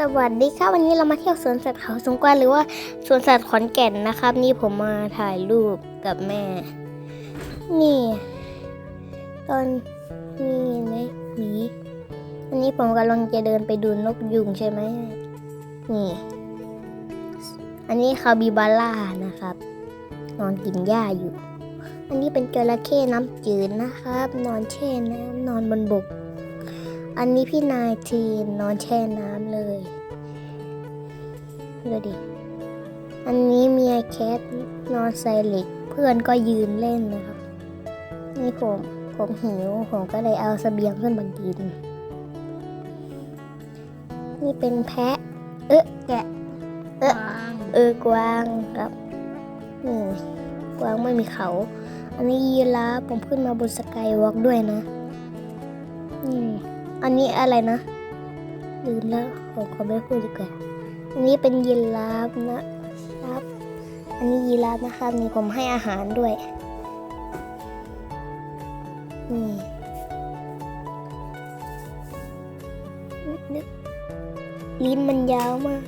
สวัสดีครับวันนี้เรามาเที่ยวสวนสัตว์เขาสงกวานหรือว่าสวนสัตว์ขอนแก่นนะครับ นี่ผมมาถ่ายรูปกับแม่ นี่ ตอนนี่เห็นไหมหมีอันนี้ผมกำลังจะเดินไปดูนกยุงใช่ไหมนี่ อันนี้คาบิบาร่านะครับ นอนกินหญ้าอยู่ อันนี้เป็นจระเข้น้ำจืดนะครับ นอนแช่น้ำนอนบนบก อันนี้พี่นายทีนนอนแช่น้ำเลยดูดิ อันนี้เมียแคทนอนใส่เหล็ก เพื่อนก็ยืนเล่นนะครับ นี่ผมผมหิว ผมก็เลยเอาเสบียงขึ้นมากิน นี่เป็นแพะ เอ๊ะแกะ เอ๊ะเออกวางครับนี่กวางไม่มีเขา อันนี้ยีราฟผมขึ้นมาบนสกายวอล์กด้วยนะนี่ อันนี้อะไรนะลืมแล้วผมขอไม่พูดดีกว่า อันนี้เป็นยีราฟนะครับ อันนี้ยีราฟนะครับนี่ผมให้อาหารด้วย นี่ลิ้นมันยาวมาก